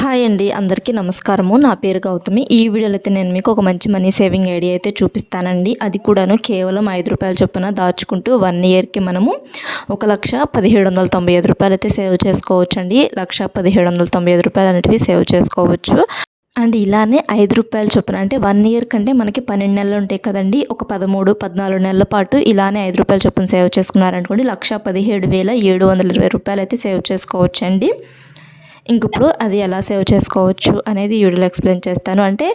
Hi అండి అందరికీ నమస్కారము. నా పేరు గౌతమి. ఈ వీడియోలో అయితే నేను మీకు ఒక మంచి మనీ సేవింగ్ ఐడియా అయితే చూపిస్తానండి. అది కూడాను కేవలం ఐదు రూపాయల చొప్పున దాచుకుంటూ వన్ ఇయర్కి మనము ఒక లక్ష పదిహేడు వందల తొంభై ఐదు రూపాయలు అయితే సేవ్ చేసుకోవచ్చు అండి లక్ష పదిహేడు వందల తొంభై ఐదు రూపాయలు అనేటివి సేవ్ చేసుకోవచ్చు. అండ్ ఇలానే ఐదు రూపాయల చొప్పున అంటే వన్ ఇయర్ కంటే మనకి పన్నెండు నెలలు ఉంటాయి కదండి. ఒక పదమూడు పద్నాలుగు నెలల పాటు ఇలానే ఐదు రూపాయల చొప్పున సేవ్ చేసుకున్నారనుకోండి లక్ష పదిహేడు వేల ఏడు వందల ఇరవై రూపాయలు అయితే సేవ్ చేసుకోవచ్చు అండి ఇంక ఇప్పుడు అది ఎలా సేవ్ చేసుకోవచ్చు అనేది వీడియోలో ఎక్స్ప్లెయిన్ చేస్తాను. అంటే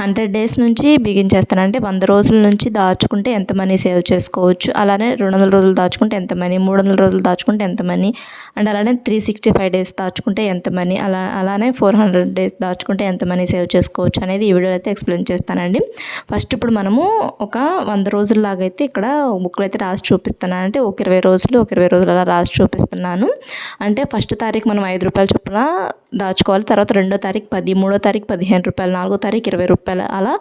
హండ్రెడ్ డేస్ నుంచి బిగించేస్తాను అంటే వంద రోజుల నుంచి దాచుకుంటే ఎంత మనీ సేవ్ చేసుకోవచ్చు? అలానే రెండు వందల రోజులు దాచుకుంటే ఎంత మనీ? మూడు వందల రోజులు దాచుకుంటే ఎంత మనీ? అండ్ అలానే త్రీ సిక్స్టీ ఫైవ్ డేస్ దాచుకుంటే ఎంత మనీ? అలా అలానే ఫోర్ హండ్రెడ్ డేస్ దాచుకుంటే ఎంత మనీ సేవ్ చేసుకోవచ్చు అనేది ఈ వీడియోలో అయితే ఎక్స్ప్లెయిన్ చేస్తానండి. ఫస్ట్ ఇప్పుడు మనము ఒక వంద రోజుల్లాగైతే ఇక్కడ బుక్లో అయితే రాసి చూపిస్తున్నాను. అంటే ఒక ఇరవై రోజులు ఒక ఇరవై రోజులు అలా రాసి చూపిస్తున్నాను. అంటే ఫస్ట్ తారీఖు మనం ఐదు రూపాయలు చొప్పున దాచుకోవాలి. తర్వాత రెండో తారీఖు పది మూడో తారీఖు పదిహేను రూపాయలు నాలుగో తారీఖు ఇరవై రూపాయలు అలా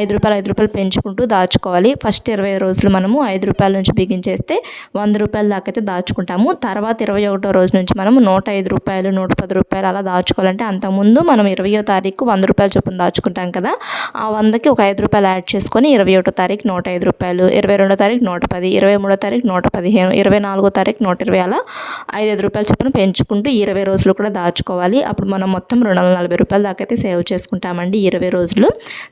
ఐదు రూపాయలు ఐదు రూపాయలు పెంచుకుంటూ దాచుకోవాలి. ఫస్ట్ ఇరవై రోజులు మనము ఐదు రూపాయల నుంచి బిగించేస్తే వంద రూపాయల దాకా అయితే దాచుకుంటాము. తర్వాత ఇరవై ఒకటో రోజు నుంచి మనం నూట ఐదు రూపాయలు నూట పది రూపాయలు అలా దాచుకోవాలంటే అంతకుముందు మనం ఇరవయో తారీఖు వంద రూపాయలు చొప్పున దాచుకుంటాం కదా ఆ వందకి ఒక ఐదు రూపాయలు యాడ్ చేసుకొని ఇరవై ఒకటో తారీఖు నూట ఐదు రూపాయలు ఇరవై రెండో తారీఖు నూట పది ఇరవై మూడో తారీఖు నూట పదిహేను ఇరవై నాలుగో తారీఖు నూట ఇరవై అలా ఐదు ఐదు రూపాయల చొప్పున పెంచుకుంటూ ఇరవై రోజులు కూడా దాచుకోవాలి. అప్పుడు మనం మొత్తం రెండు వందల నలభై రూపాయల దాకా అయితే సేవ్ చేసుకుంటామండి ఇరవై రోజులు.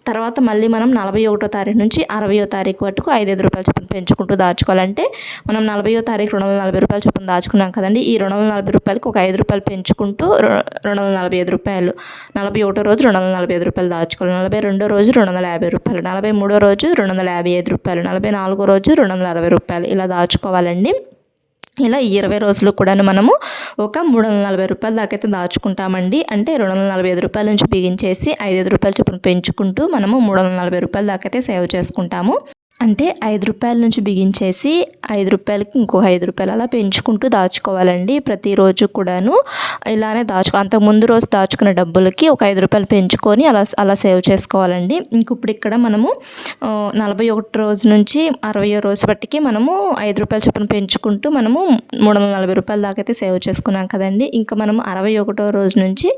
తర్వాత మళ్ళీ మనం నలభై ఒకటో తారీఖు నుంచి అరవయో తారీఖు వరకు ఐదైదు రూపాయల చొప్పున పెంచుకుంటూ దాచుకోవాలంటే మనం నలభయో తారీఖు రెండు వందల నలభై రూపాయల చొప్పున దాచుకున్నాం కదండి. ఈ రెండు వందల నలభై రూపాయలకి ఒక ఐదు రూపాయలు పెంచుకుంటూ రెండు వందల నలభై ఐదు రూపాయలు. నలభై ఒకటో రోజు రెండు వందల నలభై ఐదు రూపాయలు దాచుకోవాలి. నలభై రెండో రోజు రెండు వందల యాభై రూపాయలు. నలభై మూడో రోజు రెండు వందల యాభై ఐదు రూపాయలు. నలభై నాలుగో రోజు రెండు వందల అరవై రూపాయలు ఇలా దాచుకోవాలండి. ఇలా ఇరవై రోజులు కూడాను మనము ఒక మూడు వందల నలభై రూపాయల దాకా అయితే దాచుకుంటామండి. అంటే రెండు వందల నలభై ఐదు రూపాయల నుంచి బిగించేసి ఐదు ఐదు రూపాయల చొప్పున పెంచుకుంటూ మనము మూడు వందల నలభై రూపాయల దాకా అయితే సేవ్ చేసుకుంటాము. అంటే ఐదు రూపాయల నుంచి బిగించేసి ఐదు రూపాయలకి ఇంకో ఐదు రూపాయలు అలా పెంచుకుంటూ దాచుకోవాలండి ప్రతిరోజు కూడాను. ఇలానే దాచుకో అంత ముందు రోజు దాచుకున్న డబ్బులకి ఒక ఐదు రూపాయలు పెంచుకొని అలా అలా సేవ్ చేసుకోవాలండి. ఇంక ఇప్పుడు ఇక్కడ మనము నలభై ఒకటి రోజు నుంచి అరవై రోజు బట్టికి మనము ఐదు రూపాయలు చొప్పున పెంచుకుంటూ మనము మూడు వందల నలభై రూపాయల దాకా అయితే సేవ్ చేసుకున్నాం కదండి. ఇంకా మనం అరవై ఒకటో రోజు నుంచి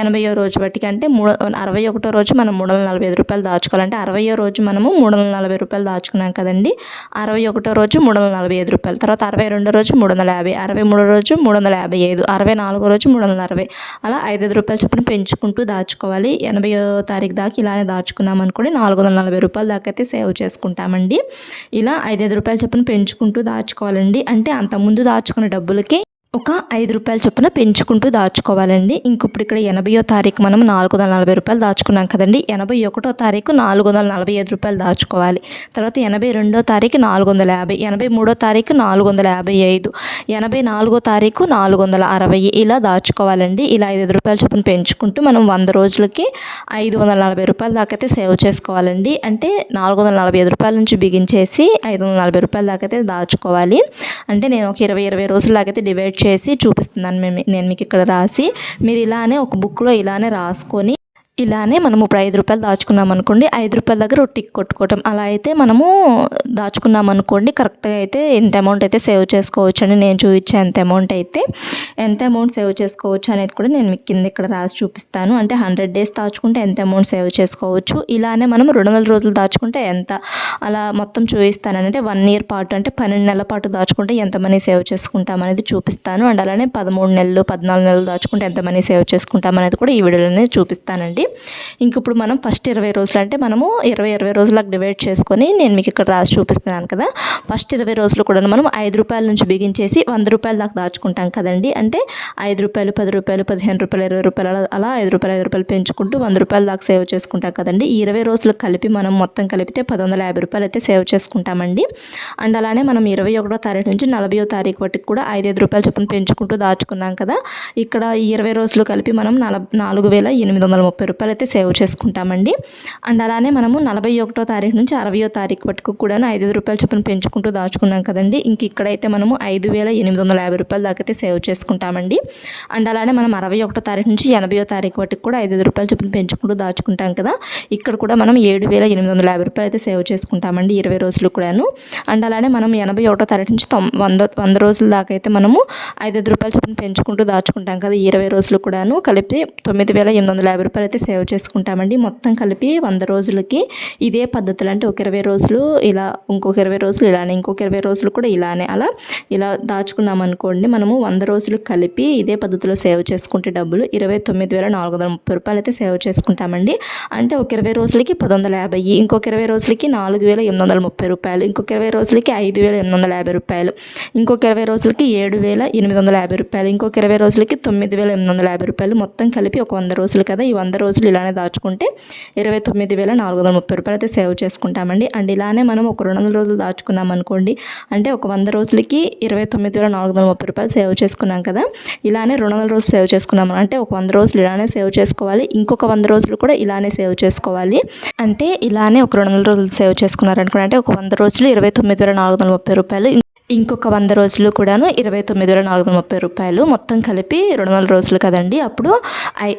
ఎనభైయో రోజు బట్టికి అంటే మూడు అరవై ఒకటో రోజు మనం మూడు వందల నలభై ఐదు రూపాయలు దాచుకోవాలంటే అరవయో రోజు మనము మూడు వందల నలభై రూపాయలు దాచుకున్నాం కదండి. అరవై ఒకటో రోజు మూడు వందల నలభై ఐదు రూపాయలు తర్వాత అరవై రెండో రోజు మూడు వందల యాభై అరవై మూడో రోజు మూడు వందల యాభై ఐదు అరవై నాలుగో రోజు మూడు వందల అరవై. అలా ఐదు రూపాయలు చొప్పున పెంచుకుంటూ దాచుకోవాలి. ఎనభై తారీఖు దాకా ఇలానే దాచుకున్నాం అనుకోండి నాలుగు వందల నలభై రూపాయల దాకా అయితే సేవ్ చేసుకుంటామండి. ఇలా ఐదు రూపాయలు చొప్పున పెంచుకుంటూ దాచుకోవాలండి. అంటే అంత ముందు దాచుకున్న డబ్బులకి ఒక ఐదు రూపాయల చొప్పున పెంచుకుంటూ దాచుకోవాలండి. ఇంకొప్పుడు ఇక్కడ ఎనభైయో తారీఖు మనం నాలుగు వందల నలభై రూపాయలు దాచుకున్నాం కదండి. ఎనభై ఒకటో తారీఖు నాలుగు వందల నలభై ఐదు రూపాయలు దాచుకోవాలి. తర్వాత ఎనభై రెండో తారీఖు నాలుగు వందల యాభై ఎనభై మూడో తారీఖు నాలుగు వందల యాభై ఐదు ఎనభై నాలుగో తారీఖు నాలుగు వందల అరవై ఇలా దాచుకోవాలండి. ఇలా ఐదు రూపాయల చొప్పున పెంచుకుంటూ మనం వంద రోజులకి ఐదు వందల నలభై రూపాయల దాకైతే సేవ్ చేసుకోవాలండి. అంటే నాలుగు వందల నలభై ఐదు రూపాయల నుంచి బిగించేసి ఐదు వందల నలభై రూపాయల దాకైతే దాచుకోవాలి. అంటే నేను ఒక ఇరవై ఇరవై రోజులాగైతే డివైడ్ చేసి చూపిస్తున్నాను మేము నేను మీకు ఇక్కడ రాసి మీరు ఇలానే ఒక బుక్లో ఇలానే రాసుకొని ఇలానే మనం ఇప్పుడు ఐదు రూపాయలు దాచుకున్నాం అనుకోండి ఐదు రూపాయల దగ్గర టిక్ కొట్టుకోవటం. అలా అయితే మనము దాచుకున్నాం అనుకోండి కరెక్ట్గా అయితే ఎంత అమౌంట్ అయితే సేవ్ చేసుకోవచ్చు అని నేను చూపించే ఎంత అమౌంట్ అయితే ఎంత అమౌంట్ సేవ్ చేసుకోవచ్చు అనేది కూడా నేను మీకు కింద ఇక్కడ రాసి చూపిస్తాను. అంటే హండ్రెడ్ డేస్ దాచుకుంటే ఎంత అమౌంట్ సేవ్ చేసుకోవచ్చు? ఇలానే మనం రెండు వందల రోజులు దాచుకుంటే ఎంత? అలా మొత్తం చూపిస్తానంటే వన్ ఇయర్ పాటు అంటే పన్నెండు నెలల పాటు దాచుకుంటే ఎంత మనీ సేవ్ చేసుకుంటాం అనేది చూపిస్తాను. అండ్ అలానే పదమూడు నెలలు పద్నాలుగు నెలలు దాచుకుంటే ఎంత మనీ సేవ్ చేసుకుంటాం అనేది కూడా ఈ వీడియోలోనే చూపిస్తానండి. ఇంక ఇప్పుడు మనం ఫస్ట్ ఇరవై రోజులు అంటే మనము ఇరవై ఇరవై రోజులకు డివైడ్ చేసుకొని నేను మీకు ఇక్కడ రాసి చూపిస్తున్నాను కదా. ఫస్ట్ ఇరవై రోజులు కూడా మనం ఐదు రూపాయల నుంచి బిగించేసి వంద రూపాయల దాకా దాచుకుంటాం కదండి. అంటే ఐదు రూపాయలు పది రూపాయలు పదిహేను రూపాయలు ఇరవై రూపాయలు అలా ఐదు రూపాయలు ఐదు రూపాయలు పెంచుకుంటూ వంద రూపాయల దాకా సేవ్ చేసుకుంటాం కదండి. ఈ ఇరవై రోజులు కలిపి మనం మొత్తం కలిపితే పది వందల యాభై రూపాయలు అయితే సేవ్ చేసుకుంటామండి. అండ్ అలానే మనం ఇరవై ఒకటో తారీఖు నుంచి నలభయో తారీఖు వరకు కూడా ఐదు ఐదు రూపాయలు చొప్పున పెంచుకుంటూ దాచుకున్నాం కదా. ఇక్కడ ఈ ఇరవై రోజులు కలిపి మనం నల నాలుగు వేల ఎనిమిది వందల ముప్పై రూపాయలు అయితే సేవ్ చేసుకుంటామండి. అండ్ అలానే మనము నలభై ఒకటో తారీఖు నుంచి అరవయో తారీఖు వరకు కూడాను ఐదు రూపాయల చొప్పున పెంచుకుంటూ దాచుకున్నాం కదండి. ఇంక ఇక్కడైతే మనము ఐదు వేల ఎనిమిది వందల యాభై రూపాయల దాకా అయితే సేవ్ చేసుకుంటామండి. అండ్ అలానే మనం అరవై ఒకటో తారీఖు నుంచి ఎనభైయో తారీఖు వరకు కూడా ఐదు రూపాయల చొప్పున పెంచుకుంటూ దాచుకుంటాం కదా. ఇక్కడ కూడా మనం ఏడు వేల ఎనిమిది వందల యాభై రూపాయలు అయితే సేవ్ చేసుకుంటామండి ఇరవై రోజులు కూడాను. అండ్ అలానే మనం ఎనభై ఒకటో తారీఖు నుంచి తొమ్ వంద వంద రోజుల దాకా అయితే మనము ఐదు రూపాయల చొప్పున పెంచుకుంటూ దాచుకుంటాం కదా ఇరవై రోజులు కూడాను. కలిపి తొమ్మిది వేల ఎనిమిది వందల యాభై రూపాయలు అయితే సేవ్ చేసుకుంటామండి. మొత్తం కలిపి వంద రోజులకి ఇదే పద్ధతులు. అంటే ఒక ఇరవై రోజులు ఇలా ఇంకొక ఇరవై రోజులు ఇలానే ఇంకొక ఇరవై రోజులు కూడా ఇలానే అలా ఇలా దాచుకున్నాం అనుకోండి మనము వంద రోజులు కలిపి ఇదే పద్ధతిలో సేవ్ చేసుకుంటే డబ్బులు ఇరవై తొమ్మిది వేల నాలుగు వందల ముప్పై రూపాయలు అయితే సేవ్ చేసుకుంటామండి. అంటే ఒక ఇరవై రోజులకి పది వందల యాభై ఇంకొక ఇరవై రోజులకి నాలుగు వేల ఎనిమిది వందల ముప్పై రూపాయలు ఇంకొక ఇరవై రోజులకి ఐదు వేల ఎనిమిది వందల యాభై రూపాయలు ఇంకొక ఇరవై రోజులకి ఏడు వేల ఎనిమిది వందల యాభై రూపాయలు ఇంకొక ఇరవై రోజులకి తొమ్మిది వేల ఎనిమిది వందల యాభై రూపాయలు మొత్తం కలిపి ఒక వంద రోజులు కదా ఈ వంద రోజులు ఇలానే దాచుకుంటే ఇరవై తొమ్మిది వేల నాలుగు వందల ముప్పై రూపాయలు అయితే సేవ్ చేసుకుంటామండి. అండ్ ఇలానే మనం ఒక రెండు వందల రోజులు దాచుకున్నాం అనుకోండి అంటే ఒక వంద రోజులకి ఇరవై తొమ్మిది వేల నాలుగు వందల ముప్పై రూపాయలు సేవ్ చేసుకున్నాం కదా ఇలానే రెండు వందల రోజులు సేవ్ చేసుకున్నాం అంటే ఒక వంద రోజులు ఇలానే సేవ్ చేసుకోవాలి ఇంకొక వంద రోజులు కూడా ఇలానే సేవ్ చేసుకోవాలి. అంటే ఇలానే ఒక రెండు వందల రోజులు సేవ్ చేసుకున్నారనుకోండి అంటే ఒక వంద రోజులు ఇరవై తొమ్మిది వేల నాలుగు వందల ముప్పై రూపాయలు ఇంకొక వంద రోజులు కూడాను ఇరవై తొమ్మిది వేల నాలుగు వందల ముప్పై రూపాయలు మొత్తం కలిపి రెండు వందల రోజులు కదండి. అప్పుడు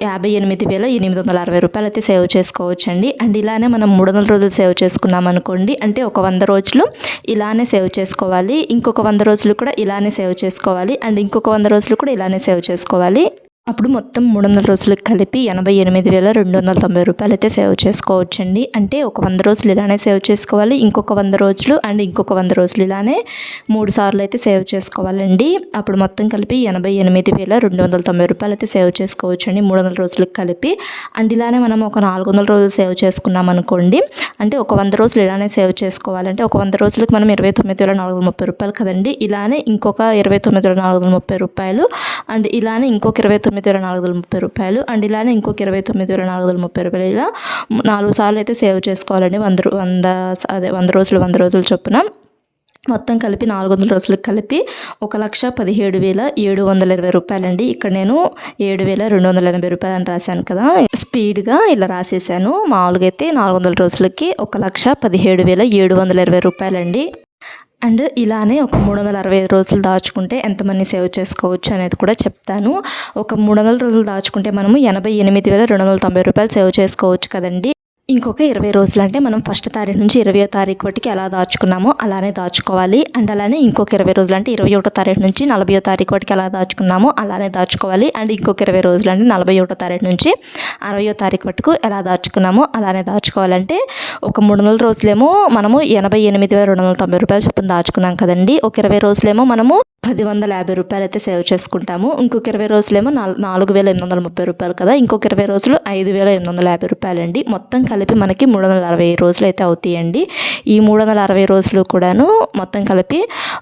యాభై ఎనిమిది వేల ఎనిమిది వందల అరవై రూపాయలు అయితే సేవ్ చేసుకోవచ్చండి. అండ్ ఇలానే మనం మూడు వందల రోజులు సేవ్ చేసుకున్నాం అనుకోండి అంటే ఒక వంద రోజులు ఇలానే సేవ్ చేసుకోవాలి ఇంకొక వంద రోజులు కూడా ఇలానే సేవ్ చేసుకోవాలి అండ్ ఇంకొక వంద రోజులు కూడా ఇలానే సేవ్ చేసుకోవాలి. అప్పుడు మొత్తం మూడు వందల రోజులకు కలిపి ఎనభై ఎనిమిది వేల రెండు వందల తొంభై రూపాయలు అయితే సేవ్ చేసుకోవచ్చండి. అంటే ఒక వంద రోజులు ఇలానే సేవ్ చేసుకోవాలి ఇంకొక వంద రోజులు అండ్ ఇంకొక వంద రోజులు ఇలానే మూడు సార్లు అయితే సేవ్ చేసుకోవాలండి. అప్పుడు మొత్తం కలిపి ఎనభై ఎనిమిది వేల రెండు వందల తొంభై రూపాయలు అయితే సేవ్ చేసుకోవచ్చండి మూడు వందల రోజులకు కలిపి. అండ్ ఇలానే మనం ఒక నాలుగు వందల రోజులు సేవ్ చేసుకున్నాం అనుకోండి అంటే ఒక వంద రోజులు ఇలానే సేవ్ చేసుకోవాలంటే ఒక వంద రోజులకు మనం ఇరవై తొమ్మిది వేల నాలుగు వందల ముప్పై రూపాయలు కదండి. ఇలానే ఇంకొక ఇరవై తొమ్మిది వేల నాలుగు వందల ముప్పై రూపాయలు అండ్ ఇలానే ఇంకొక ఇరవై తొమ్మిది వేల నాలుగు వందల ముప్పై రూపాయలు. అండ్ ఇలానే ఇంకొక ఇరవై తొమ్మిది వేల నాలుగు వందల ముప్పై రూపాయలు ఇలా నాలుగు సార్లు అయితే సేవ్ చేసుకోవాలండి. వంద వంద అదే వంద రోజులు వంద రోజులు చొప్పున. మొత్తం కలిపి నాలుగు వందల రోజులకు కలిపి ఒక లక్ష పదిహేడు వేల ఏడు వందల ఇరవై రూపాయలండి. ఇక్కడ నేను ఏడు వేల రెండు వందల ఎనభై రూపాయలు అని రాశాను కదా. స్పీడ్గా ఇలా రాసేసాను. మామూలుగా అయితే నాలుగు వందల రోజులకి ఒక లక్ష పదిహేడు వేల ఏడు వందల ఇరవై రూపాయలండి. అండ్ ఇలానే ఒక మూడు వందల అరవై ఐదు రోజులు దాచుకుంటే ఎంత మనీ సేవ్ చేసుకోవచ్చు అనేది కూడా చెప్తాను. ఒక మూడు వందల రోజులు దాచుకుంటే మనము ఎనభై ఎనిమిది వేల రెండు వందల తొంభై రూపాయలు సేవ్ చేసుకోవచ్చు కదండి. ఇంకొక ఇరవై రోజులు అంటే మనం ఫస్ట్ తారీఖు నుంచి ఇరవయో తారీఖు వరకు ఎలా దాచుకున్నామో అలానే దాచుకోవాలి. అండ్ అలానే ఇంకొక ఇరవై రోజులు అంటే ఇరవై ఒకటో తారీఖు నుంచి నలభై తారీఖు వరకు ఎలా దాచుకున్నామో అలానే దాచుకోవాలి. అండ్ ఇంకొక ఇరవై రోజులు అంటే నలభై ఒకటో తారీఖు నుంచి అరవయో తారీఖు వరకు ఎలా దాచుకున్నామో అలానే దాచుకోవాలంటే ఒక మూడు వందల రోజులేమో మనము ఎనభై ఎనిమిది వేల రెండు వందల తొంభై రూపాయలు చొప్పున దాచుకున్నాం కదండి. ఒక ఇరవై రోజులేమో మనము పది వందల యాభై రూపాయలు అయితే సేవ్ చేసుకుంటాము. ఇంకొక ఇరవై రోజులేమో నాలుగు నాలుగు వేల ఎనిమిది వందల ముప్పై రూపాయలు కదా. ఇంకొక ఇరవై రోజులు ఐదు వేల ఎనిమిది వందల యాభై రూపాయలు అండి మొత్తం కలిపి మనకి మూడు వందల అరవై రోజులు అయితే అవుతాయండి. ఈ మూడు వందల అరవై రోజులు కూడాను మొత్తం కలిపి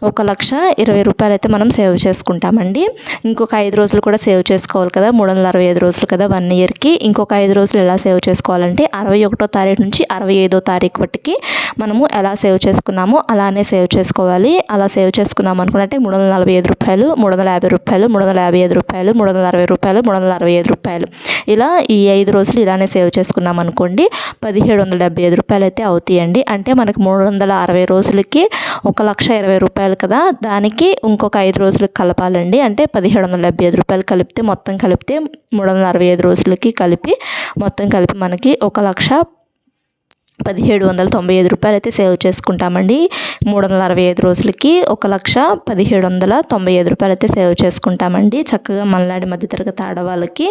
ఒక లక్ష ఇరవై రూపాయలు అయితే మనం సేవ్ చేసుకుంటామండి. ఇంకొక ఐదు రోజులు కూడా సేవ్ చేసుకోవాలి కదా మూడు వందల అరవై ఐదు రోజులు కదా వన్ ఇయర్కి ఇంకొక ఐదు రోజులు ఎలా సేవ్ చేసుకోవాలంటే అరవై ఒకటో తారీఖు నుంచి అరవై ఐదో తారీఖు వరకు మనము ఎలా సేవ్ చేసుకున్నామో అలానే సేవ్ చేసుకోవాలి. అలా సేవ్ చేసుకున్నాం అనుకున్నట్టే మూడు వందల నలభై ఐదు రూపాయలు మూడు వందల యాభై రూపాయలు మూడు వందల యాభై ఐదు రూపాయలు మూడు వందల అరవై రూపాయలు మూడు వందల అరవై ఐదు రూపాయలు. ఇలా ఈ ఐదు రోజులు ఇలానే సేవ్ చేసుకున్నాం అనుకోండి పదిహేడు వందల డెబ్బై ఐదు రూపాయలు అయితే అవుతాయండి. అంటే మనకు మూడు వందల అరవై రోజులకి ఒక లక్ష ఇరవై రూపాయలు కదా. దానికి ఇంకొక ఐదు రోజులకు కలపాలండి. అంటే పదిహేడు వందల డెబ్బై ఐదు రూపాయలు కలిపితే మొత్తం కలిపితే మూడు వందల అరవై ఐదు రోజులకి కలిపి మొత్తం కలిపి మనకి ఒక లక్ష పదిహేడు వందల తొంభై ఐదు రూపాయలు అయితే సేవ్ చేసుకుంటామండి. మూడు వందల అరవై ఐదు రోజులకి ఒక లక్ష పదిహేడు వందల తొంభై ఐదు రూపాయలు అయితే సేవ్ చేసుకుంటామండి. చక్కగా మల్నాడి మధ్యతరగతి ఆడవాళ్ళకి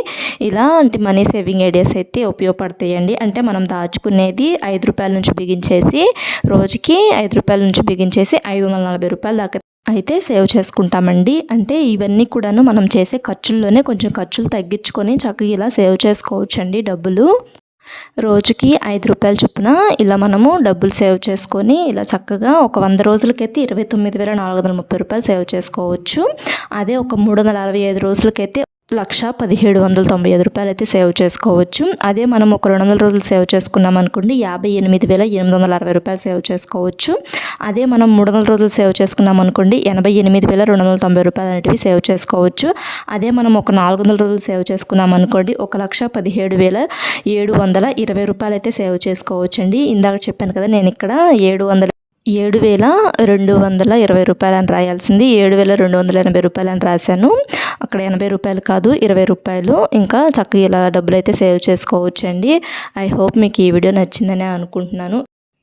ఇలాంటి మనీ సేవింగ్ ఐడియాస్ అయితే ఉపయోగపడతాయండి. అంటే మనం దాచుకునేది ఐదు రూపాయల నుంచి బిగించేసి రోజుకి ఐదు రూపాయల నుంచి బిగించేసి ఐదు వందల నలభై రూపాయల దాకా అయితే సేవ్ చేసుకుంటామండి. అంటే ఇవన్నీ కూడాను మనం చేసే ఖర్చుల్లోనే కొంచెం ఖర్చులు తగ్గించుకొని చక్కగా ఇలా సేవ్ చేసుకోవచ్చండి డబ్బులు. రోజుకి ఐదు రూపాయల చొప్పున ఇలా మనము డబ్బులు సేవ్ చేసుకొని ఇలా చక్కగా ఒక వంద రోజులకైతే ఇరవై తొమ్మిది వేల నాలుగు వందల ముప్పై రూపాయలు సేవ్ చేసుకోవచ్చు. అదే ఒక మూడు వందల అరవై ఐదు రోజులకైతే లక్ష పదిహేడు వందల తొంభై ఐదు రూపాయలు అయితే సేవ్ చేసుకోవచ్చు. అదే మనం ఒక రెండు వందల రోజులు సేవ్ చేసుకున్నాం అనుకోండి యాభై ఎనిమిది వేల ఎనిమిది వందల అరవై రూపాయలు సేవ్ చేసుకోవచ్చు. అదే మనం మూడు వందల రోజులు సేవ్ చేసుకున్నాం అనుకోండి ఎనభై ఎనిమిది వేల రెండు వందల తొంభై రూపాయలు అనేటివి సేవ్ చేసుకోవచ్చు. అదే మనం ఒక నాలుగు వందల రోజులు సేవ్ చేసుకున్నాం అనుకోండి ఒక లక్ష పదిహేడు వేల ఏడు వందల ఇరవై రూపాయలు అయితే సేవ్ చేసుకోవచ్చు అండి ఇందాక చెప్పాను కదా నేను ఇక్కడ ఏడు వందల ఏడు వేల రెండు వందల ఇరవై రూపాయలు అని రాయాల్సింది ఏడు వేల రెండు వందల ఎనభై రూపాయలు అని రాశాను. అక్కడ ఎనభై రూపాయలు కాదు ఇరవై రూపాయలు. ఇంకా చక్కగా ఇలా డబ్బులు అయితే సేవ్ చేసుకోవచ్చు అండి ఐ హోప్ మీకు ఈ వీడియో నచ్చిందని అనుకుంటున్నాను.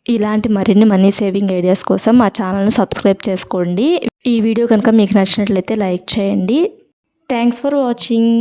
ఇలాంటి మరిన్ని మనీ సేవింగ్ ఐడియాస్ కోసం మా ఛానల్ను సబ్స్క్రైబ్ చేసుకోండి. ఈ వీడియో కనుక మీకు నచ్చినట్లయితే లైక్ చేయండి. Thanks for watching.